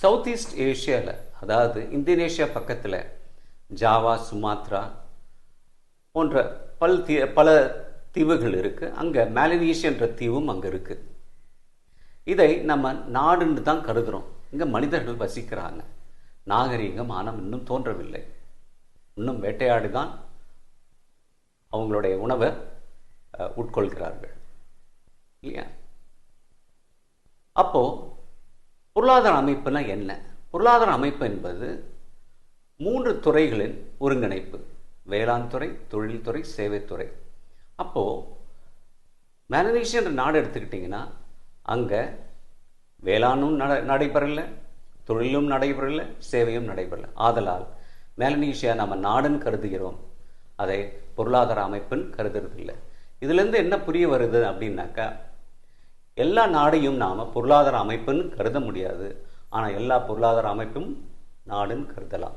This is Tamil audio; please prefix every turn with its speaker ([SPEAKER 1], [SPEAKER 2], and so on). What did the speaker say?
[SPEAKER 1] சவுத் ஈஸ்ட் ஏஷியாவில் அதாவது இந்தோனேஷியா பக்கத்தில் ஜாவா சுமாத்ரா போன்ற பல் தீ பல தீவுகள் இருக்குது அங்கே மேலனீஷியன்ற தீவும் அங்கே இருக்குது இதை நம்ம நாடுன்னு தான் கருதுகிறோம் இங்கே மனிதர்கள் வசிக்கிறாங்க. நாகரீகம் ஆனால் இன்னும் தோன்றவில்லை. இன்னும் வேட்டையாடி தான் அவங்களுடைய உணவை உட்கொள்கிறார்கள். இல்லையா? அப்போது பொருளாதார அமைப்புனா என்ன? பொருளாதார அமைப்பு என்பது மூன்று துறைகளின் ஒருங்கிணைப்பு. வேளாண் துறை தொழில்துறை சேவைத்துறை அப்போ என்ற நாடு எடுத்துக்கிட்டிங்கன்னா அங்கே வேளாண்ணும் நட நடைபெறலை தொழிலும் நடைபெறலை சேவையும் நடைபெறலை. ஆதலால் மேலனீஷியா நம்ம நாடுன்னு கருதுகிறோம். அதை பொருளாதார அமைப்புன்னு கருதுறதில்லை. இதுலேருந்து என்ன புரிய வருது அப்படின்னாக்கா எல்லா நாடையும் நாம் பொருளாதார அமைப்புன்னு கருத முடியாது. ஆனால் எல்லா பொருளாதார அமைப்பும் நாடுன்னு கருதலாம்.